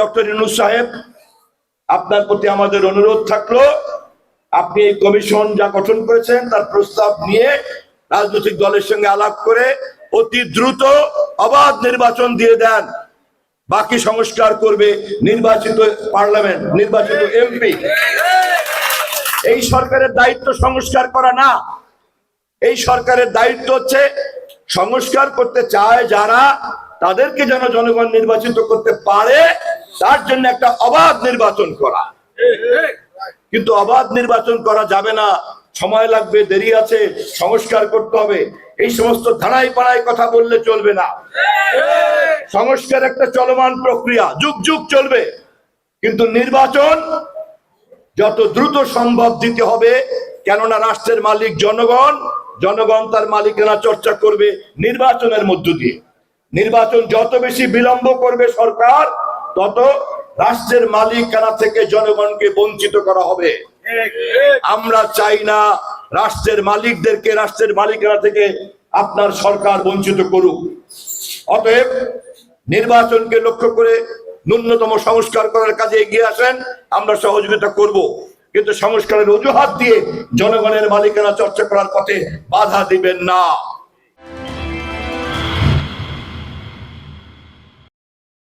Doctor Yunus সাহেব, আপনার প্রতি আমাদের অনুরোধ থাকল, আপনি এই কমিশন যা গঠন করেছেন তার প্রস্তাব নিয়ে রাজনৈতিক দলের সঙ্গে আলাপ করে অতি দ্রুত অবাধ নির্বাচন দিয়ে দেন। বাকি সংস্কার করবে নির্বাচিত পার্লামেন্ট, নির্বাচিত এমপি। এই সরকারের দায়িত্ব সংস্কার করা না। এই সরকারের দায়িত্ব হচ্ছে সংস্কার করতে চায় যারা, তাদেরকে যেন জনগণ নির্বাচিত করতে পারে তার জন্য একটা অবাধ নির্বাচন করা। কিন্তু অবাধ নির্বাচন করা যাবে না। সময় লাগবে, দেরি আছে, সংস্কার করতে হবে। এই সমস্ত ধারাই পাড়ায় কথা বললে চলবে না। সংস্কার একটা চলমান প্রক্রিয়া, যুগ যুগ চলবে। কিন্তু নির্বাচন যত দ্রুত সম্ভব দিতে হবে। কেননা রাষ্ট্রের মালিক জনগণ জনগণ তার মালিকানা চর্চা করবে নির্বাচনের মধ্য দিয়ে। নির্বাচন যত বেশি বিলম্ব করবে সরকার তত রাষ্ট্রের মালিকানা থেকে জনগণকে বঞ্চিত করা হবে। আমরা চাই না রাষ্ট্রের মালিকদেরকে, রাষ্ট্রের মালিকানা থেকে আপনার সরকার বঞ্চিত করুক। অতএব নির্বাচনকে লক্ষ্য করে ন্যূনতম সংস্কার করার কাজে এগিয়ে আসেন, আমরা সহযোগিতা করব। কিন্তু সংস্কারের অজুহাত দিয়ে জনগণের মালিকানা চর্চা করার পথে বাধা দিবেন না।